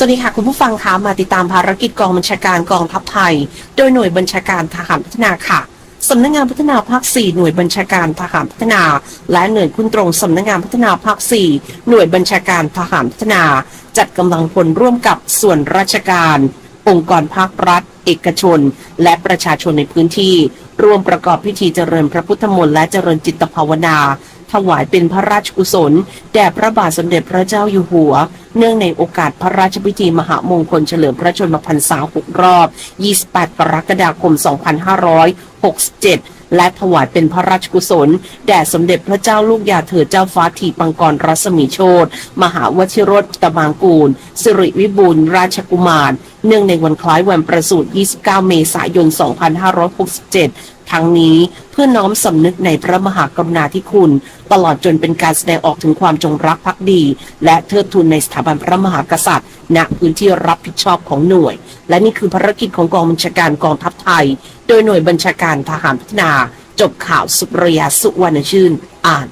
สวัสดีค่ะคุณผู้ฟังคะมาติดตามภารกิจกองบัญชาการกองทัพไทย โดยหน่วยบัญชาการทหารพัฒนาค่ะสำนักงานพัฒนาภาค 4 หน่วยบัญชาการทหารพัฒนา และหน่วยคุณตรงสำนักงานพัฒนาภาค 4 หน่วยบัญชาการทหารพัฒนา จัดกำลังพลร่วมกับส่วนราชการ องค์กรภาครัฐ เอกชน และประชาชนในพื้นที่ ร่วมประกอบพิธีเจริญพระพุทธมนต์และเจริญจิตภาวนา ถวายเป็นพระราชกุศล แด่พระบาทสมเด็จพระเจ้าอยู่หัว เนื่องในโอกาสพระราชพิธีมหามงคลเฉลิมพระชนมพรรษา6รอบ 28 กรกฎาคม 2567และถวายเป็นพระราชกุศล แด่สมเด็จพระเจ้าลูกยาเธอเจ้าฟ้าทีปังกรรัศมีโชตมหาวชิรสตมางกูล สิริวิบูลราชกุมาร เนื่องในวันคล้ายวันประสูติ 29 เมษายน 2567 ทั้งนี้เพื่อน้อมสำนึกในพระมหากรุณาธิคุณ ตลอดจนเป็นการแสดงออกถึงความจงรักภักดี และเทิดทูนในสถาบันพระมหากษัตริย์ ณพื้นที่รับผิดชอบของหน่วย และนี่คือภารกิจของกองบัญชาการกองทัพไทย โดยหน่วยบัญชาการทหารพัฒนา จบข่าวสุรยาสุวรรณชื่น อ่าน